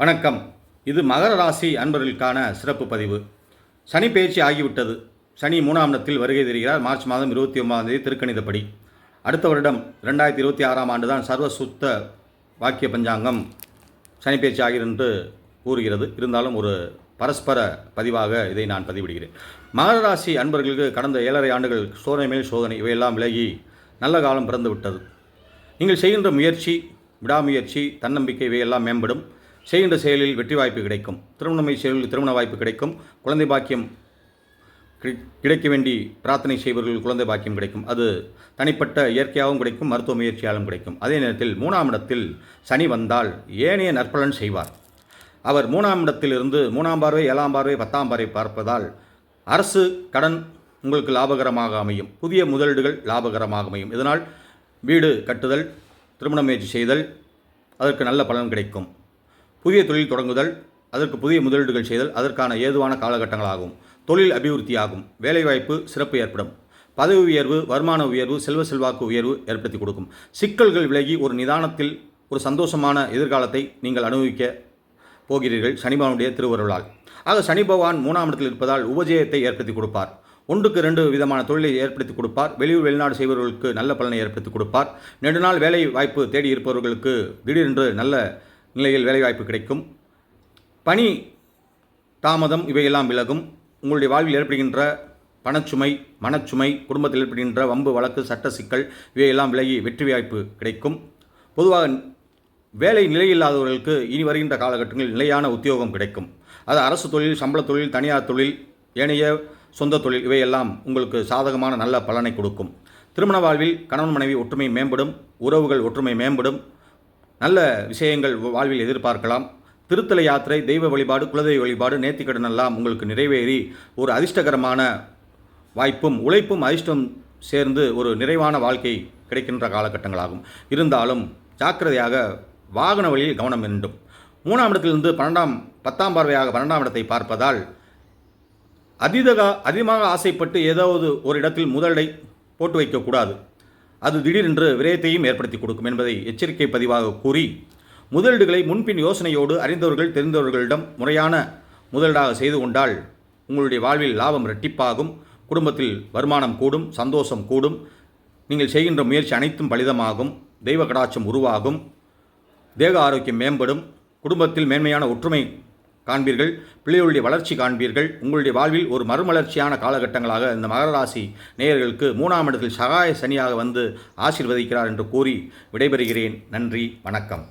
வணக்கம். இது மகர ராசி அன்பர்களுக்கான சிறப்பு பதிவு. சனி பயிற்சி ஆகிவிட்டது. சனி மூணாம் இடத்தில் வருகை தருகிறார். மார்ச் மாதம் இருபத்தி ஒன்பதாம் தேதி திருக்கணிதப்படி. அடுத்த வருடம் ரெண்டாயிரத்தி இருபத்தி ஆறாம் ஆண்டு தான் சர்வ சுத்த வாக்கிய பஞ்சாங்கம் சனி பயிற்சி ஆகிறது என்று கூறுகிறது. இருந்தாலும் ஒரு பரஸ்பர பதிவாக இதை நான் பதிவிடுகிறேன். மகர ராசி அன்பர்களுக்கு கடந்த ஏழரை ஆண்டுகள் சோதனை மேல் சோதனை இவையெல்லாம் விலகி நல்ல காலம் பிறந்து விட்டது நீங்கள் செய்கின்ற முயற்சி விடாமுயற்சி தன்னம்பிக்கை இவையெல்லாம் மேம்படும். செய்கின்ற செயலில் வெற்றி வாய்ப்பு கிடைக்கும். திருமணமை செயலில் திருமண வாய்ப்பு கிடைக்கும். குழந்தை பாக்கியம் கிடைக்க வேண்டி பிரார்த்தனை செய்பவர்கள் குழந்தை பாக்கியம் கிடைக்கும். அது தனிப்பட்ட இயற்கையாகவும் கிடைக்கும் மருத்துவ முயற்சியாலும் கிடைக்கும். அதே நேரத்தில் மூணாம் இடத்தில் சனி வந்தால் ஏனைய நற்பலன் செய்வார். அவர் மூணாம் இடத்திலிருந்து மூணாம் பார்வை ஏழாம் பார்வை பத்தாம் பார்வை பார்ப்பதால் அரசு கடன் உங்களுக்கு லாபகரமாக அமையும். புதிய முதலீடுகள் லாபகரமாக அமையும். இதனால் வீடு கட்டுதல் திருமண முயற்சி செய்தல் அதற்கு நல்ல பலன் கிடைக்கும். புதிய தொழில் தொடங்குதல் அதற்கு புதிய முதலீடுகள் செய்தல் அதற்கான ஏதுவான காலகட்டங்களாகும். தொழில் அபிவிருத்தியாகும். வேலைவாய்ப்பு சிறப்பு ஏற்படும். பதவி உயர்வு வருமான உயர்வு செல்வ செல்வாக்கு உயர்வு ஏற்படுத்தி கொடுக்கும். சிக்கல்கள் விலகி ஒரு நிதானத்தில் ஒரு சந்தோஷமான எதிர்காலத்தை நீங்கள் அனுபவிக்க போகிறீர்கள் சனிபவனுடைய திருவருளால். ஆக சனி பகவான் மூணாம் இடத்தில் இருப்பதால் உபஜயத்தை ஏற்படுத்தி கொடுப்பார். ஒன்றுக்கு ரெண்டு விதமான தொழிலை ஏற்படுத்தி கொடுப்பார். வெளியூர் வெளிநாடு செய்பவர்களுக்கு நல்ல பலனை ஏற்படுத்தி கொடுப்பார். நெடுநாள் வேலை வாய்ப்பு தேடி இருப்பவர்களுக்கு திடீரென்று நல்ல நிலையில் வேலைவாய்ப்பு கிடைக்கும். பணி தாமதம் இவையெல்லாம் விலகும். உங்களுடைய வாழ்வில் ஏற்படுகின்ற பணச்சுமை மனச்சுமை குடும்பத்தில் ஏற்படுகின்ற வம்பு வழக்கு சட்ட சிக்கல் இவையெல்லாம் விலகி வெற்றி வாய்ப்பு கிடைக்கும். பொதுவாக வேலை நிலையில்லாதவர்களுக்கு இனி வருகின்ற காலகட்டங்களில் நிலையான உத்தியோகம் கிடைக்கும். அது அரசு தொழில் சம்பள தொழில் தனியார் தொழில் ஏனைய சொந்த தொழில் இவையெல்லாம் உங்களுக்கு சாதகமான நல்ல பலனை கொடுக்கும். திருமண வாழ்வில் கணவன் மனைவி ஒற்றுமை மேம்படும் உறவுகள் ஒற்றுமை மேம்படும் நல்ல விஷயங்கள் வாழ்வில் எதிர்பார்க்கலாம். திருத்தல யாத்திரை தெய்வ வழிபாடு குலதெய்வ வழிபாடு நேர்த்திக்கடன் எல்லாம் உங்களுக்கு நிறைவேறி ஒரு அதிர்ஷ்டகரமான வாய்ப்பும் உழைப்பும் அதிர்ஷ்டம் சேர்ந்து ஒரு நிறைவான வாழ்க்கை கிடைக்கின்ற காலகட்டங்களாகும். இருந்தாலும் ஜாக்கிரதையாக வாகன வழியில் கவனம் வேண்டும். மூணாம் இடத்திலிருந்து பன்னெண்டாம் பத்தாம் பார்வையாக பன்னெண்டாம் இடத்தை பார்ப்பதால் அதிதக அதிகமாக ஆசைப்பட்டு ஏதாவது ஒரு இடத்தில் முதலடை போட்டு வைக்கக்கூடாது. அது திடீரென்று விரயத்தையும் ஏற்படுத்தி கொடுக்கும் என்பதை எச்சரிக்கை பதிவாக கூறி முதலீடுகளை முன்பின் யோசனையோடு அறிந்தவர்கள் தெரிந்தவர்களிடம் முறையான முதலீடாக செய்து கொண்டால் உங்களுடைய வாழ்வில் லாபம் இரட்டிப்பாகும் குடும்பத்தில் வருமானம் கூடும் சந்தோஷம் கூடும் நீங்கள் செய்கின்ற முயற்சி அனைத்தும் பலிதமாகும் தெய்வ கடாட்சம் உருவாகும் தேக ஆரோக்கியம் மேம்படும் குடும்பத்தில் மேன்மையான ஒற்றுமை காண்பீர்கள் பிள்ளைகளுடைய வளர்ச்சி காண்பீர்கள். உங்களுடைய வாழ்வில் ஒரு மறுமலர்ச்சியான காலகட்டங்களாக இந்த மகர ராசி நேயர்களுக்கு மூணாம் இடத்தில் சகாய சனியாக வந்து ஆசிர்வதிக்கிறார் என்று கூறி விடைபெறுகிறேன். நன்றி வணக்கம்.